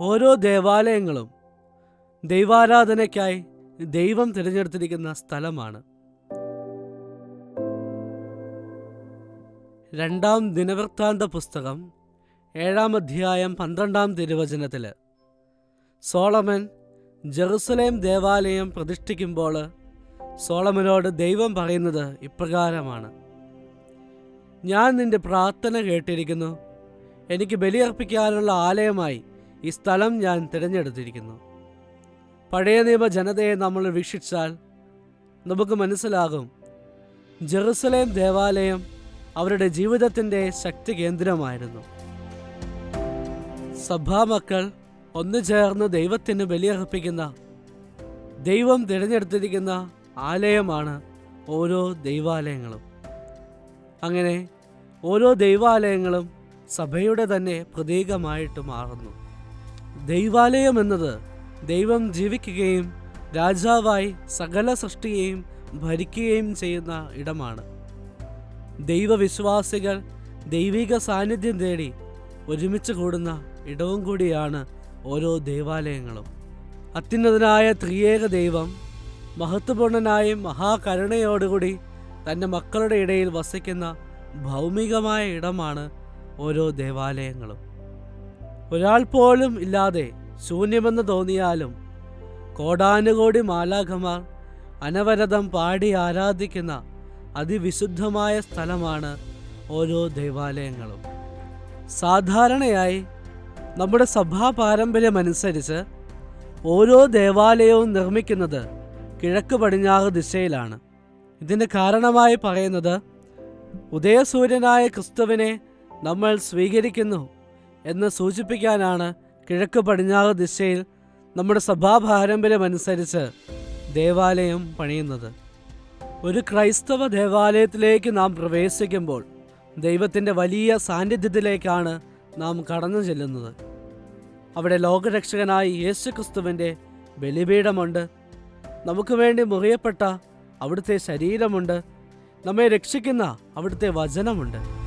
ഓരോ ദേവാലയങ്ങളും ദൈവാരാധനയ്ക്കായി ദൈവം തിരഞ്ഞെടുത്തിരിക്കുന്ന സ്ഥലമാണ്. രണ്ടാം ദിനവൃത്താന്ത പുസ്തകം ഏഴാം അധ്യായം പന്ത്രണ്ടാം തിരുവചനത്തിൽ സോളമൻ ജെറുസലേം ദേവാലയം പ്രതിഷ്ഠിക്കുമ്പോൾ സോളമനോട് ദൈവം പറയുന്നത് ഇപ്രകാരമാണ്. ഞാൻ നിന്റെ പ്രാർത്ഥന കേട്ടിരിക്കുന്നു. എനിക്ക് ബലിയർപ്പിക്കാനുള്ള ആലയമായി ഈ സ്ഥലം ഞാൻ തിരഞ്ഞെടുത്തിരിക്കുന്നു. പഴയ നിയമ ജനതയെ നമ്മൾ വീക്ഷിച്ചാൽ നമുക്ക് മനസ്സിലാകും ജെറുസലേം ദേവാലയം അവരുടെ ജീവിതത്തിന്റെ ശക്തി കേന്ദ്രമായിരുന്നു. സഭാമക്കൾ ഒന്നു ചേർന്ന് ദൈവത്തിന് ബലിയർപ്പിക്കുന്ന ദൈവം തിരഞ്ഞെടുത്തിരിക്കുന്ന ആലയമാണ് ഓരോ ദൈവാലയങ്ങളും. അങ്ങനെ ഓരോ ദൈവാലയങ്ങളും സഭയുടെ തന്നെ പ്രതീകമായിട്ട് മാറുന്നു. ദൈവാലയം എന്നത് ദൈവം ജീവിക്കുകയും രാജാവായി സകല സൃഷ്ടിയെയും ഭരിക്കുകയും ചെയ്യുന്ന ഇടമാണ്. ദൈവവിശ്വാസികൾ ദൈവിക സാന്നിധ്യം തേടി ഒരുമിച്ച് കൂടുന്ന ഇടവും കൂടിയാണ് ഓരോ ദേവാലയങ്ങളും. അത്യുന്നതനായ ത്രിയേക ദൈവം മഹത്വപൂർണനായും മഹാകരുണയോടുകൂടി തന്റെ മക്കളുടെ ഇടയിൽ വസിക്കുന്ന ഭൗമികമായ ഇടമാണ് ഓരോ ദേവാലയങ്ങളും. ഒരാൾ പോലും ഇല്ലാതെ ശൂന്യമെന്ന് തോന്നിയാലും കോടാനുകോടി മാലാഖമാർ അനവരതം പാടി ആരാധിക്കുന്ന അതിവിശുദ്ധമായ സ്ഥലമാണ് ഓരോ ദേവാലയങ്ങളും. സാധാരണയായി നമ്മുടെ സഭാ പാരമ്പര്യമനുസരിച്ച് ഓരോ ദേവാലയവും നിർമ്മിക്കുന്നത് കിഴക്ക് പടിഞ്ഞാറ് ദിശയിലാണ്. ഇതിന് കാരണമായി പറയുന്നത് ഉദയസൂര്യനായ ക്രിസ്തുവിനെ നമ്മൾ സ്വീകരിക്കുന്നു. എന്ന് സൂചിപ്പിക്കാനാണ് കിഴക്ക് പടിഞ്ഞാറ് ദിശയിൽ നമ്മുടെ സഭാ പാരമ്പര്യമനുസരിച്ച് ദേവാലയം പണിയുന്നത്. ഒരു ക്രൈസ്തവ ദേവാലയത്തിലേക്ക് നാം പ്രവേശിക്കുമ്പോൾ ദൈവത്തിന്റെ വലിയ സാന്നിധ്യത്തിലേക്കാണ് നാം കടന്നു ചെല്ലുന്നത്. അവിടെ ലോകരക്ഷകനായി യേശു ക്രിസ്തുവിന്റെ ബലിപീഠമുണ്ട്. നമുക്ക് വേണ്ടി മുറിയപ്പെട്ട അവിടുത്തെ ശരീരമുണ്ട്. നമ്മെ രക്ഷിക്കുന്ന അവിടുത്തെ വചനമുണ്ട്.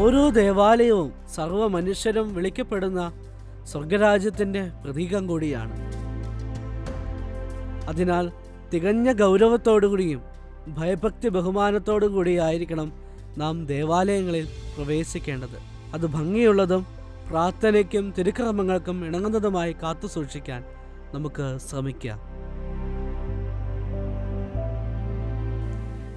ഓരോ ദേവാലയവും സർവ മനുഷ്യരും വിളിക്കപ്പെടുന്ന സ്വർഗരാജ്യത്തിന്റെ പ്രതീകം കൂടിയാണ്. അതിനാൽ തികഞ്ഞ ഗൗരവത്തോടുകൂടിയും ഭയഭക്തി ബഹുമാനത്തോടു കൂടിയായിരിക്കണം നാം ദേവാലയങ്ങളിൽ പ്രവേശിക്കേണ്ടത്. അത് ഭംഗിയുള്ളതും പ്രാർത്ഥനയ്ക്കും തിരുക്രമങ്ങൾക്കും ഇണങ്ങുന്നതുമായി കാത്തു സൂക്ഷിക്കാൻ നമുക്ക് ശ്രമിക്കാം.